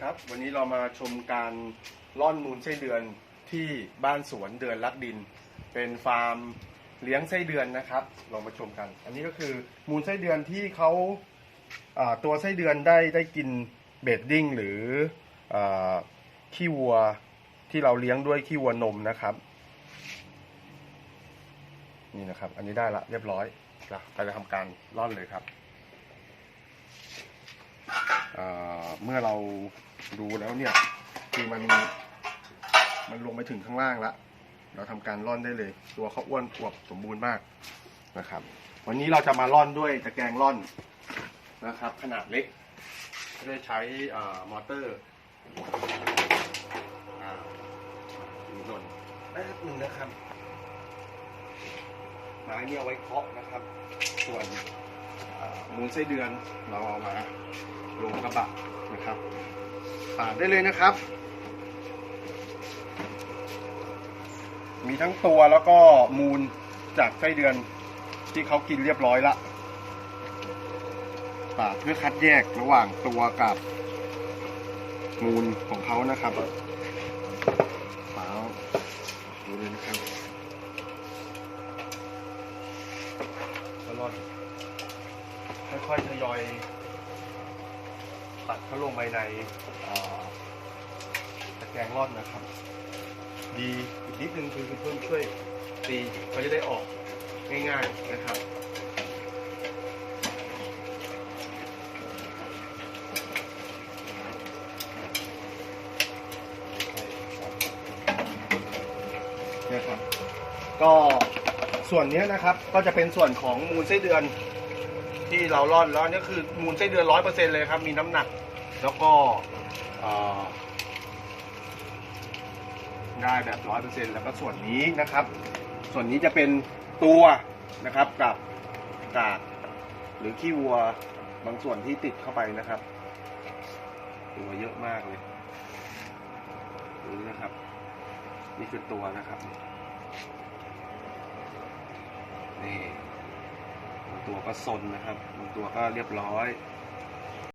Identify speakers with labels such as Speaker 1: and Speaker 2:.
Speaker 1: ครับ วันนี้เรามาชมการล่อนมูลไส้เดือนที่บ้านสวนเดือนลักดิน เป็นฟาร์มเลี้ยงไส้เดือนนะครับลองมาชมกัน อันนี้ก็คือมูลไส้เดือนที่เขาาตัวไส้เดือนได้ได้กินเบดดิ้งหรืออขี้วัวที่เราเลี้ยงด้วยขี้วัวนมนะครับนี่นะครับ อันนี้ได้ละเรียบร้อยนะไปทำการล่อนเลยครับ เมื่อเราดูแล้วเนี่ย คือมันมันลงไปถึงข้างล่างแล้วเราทำการร่อนได้เลย ตัวเขาอ้วนอวบสมบูรณ์มากนะครับ วันนี้เราจะมาร่อนด้วยตะแกรงร่อนนะครับ ขนาดเล็กไม่ได้ใช้อมอเตอร์อ่าดูหล่นแป๊บหนึ่งนะครับไม้เนี่ยเอาไว้เคาะนะครับ ส่วน มูลไส้เดือนเราเอามาลงกระบะนะครับปาดได้เลยนะครับ มีทั้งตัวแล้วก็มูลจากไส้เดือนที่เขากินเรียบร้อยละปาดเพื่อคัดแยกระหว่างตัวกับมูลของเขานะครับปาดดูเลยนะครับแล้วร่อน ค่อยๆทยอยตัดเขาลงไปในตะแกรงร่อนนะครับ ดีอีกนิดนึงคือเพิ่มช่วยตีเขาจะได้ออกง่ายๆนะครับนี่ยครับก็ส่วนนี้นะครับก็จะเป็นส่วนของมูลไส้เดือน ที่เราร่อนแล้วนี่คือมูลไส้เดือนร้อยเปอร์เซ็นเลยครับ มีน้ำหนัก แล้วก็เอ่อได้แบบร้อยเปอร์เซ็นแล้วก็ส่วนนี้นะครับ ส่วนนี้จะเป็นตัวนะครับกับกากหรือขี้วัวบางส่วนที่ติดเข้าไปนะครับ ตัวเยอะมากเลยดูนะครับ นี่คือตัวนะครับนี่ ตัวก็ซนนะครับบางตัวก็เรียบร้อย